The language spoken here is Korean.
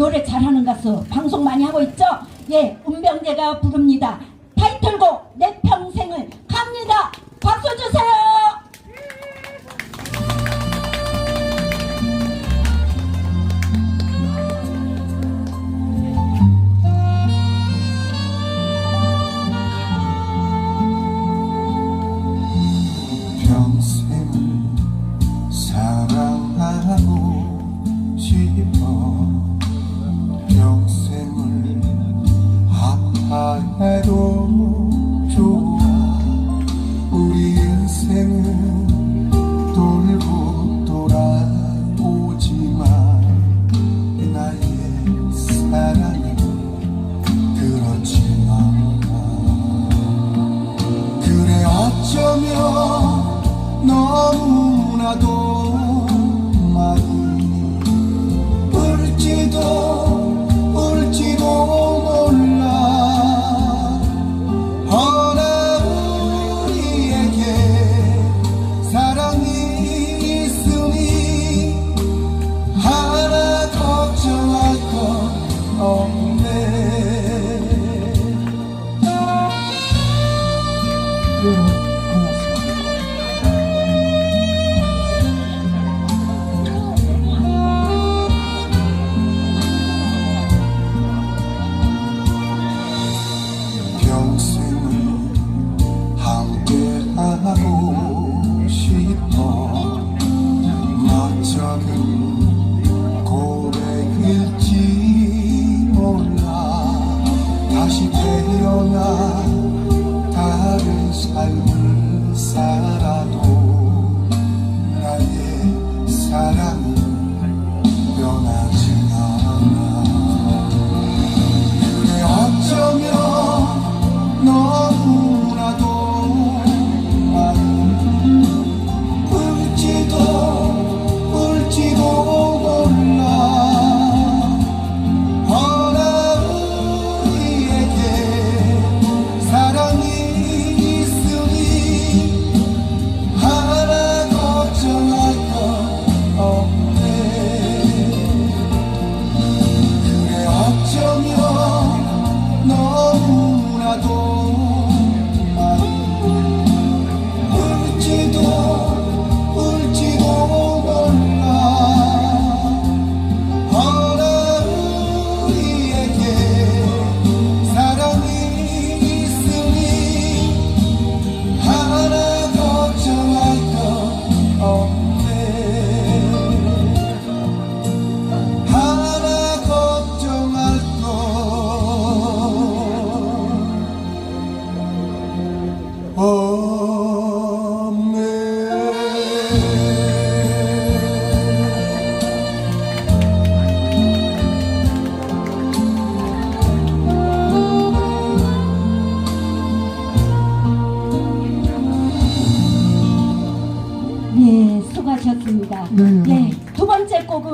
노래 잘하는 가수 방송 많이 하고 있죠? 예, 은병재가 부릅니다. 해도 좋아. 우리 인생은 돌고 돌아오지만 나의 사랑은 그렇지 않아 그래 어쩌면 너무나도 함께하고 싶어. 멋쩍은 고백일지 몰라. 다시 태어나 다른 삶을 살아도 나의 사랑 하셨습니다. 네. 예, 두 번째 곡은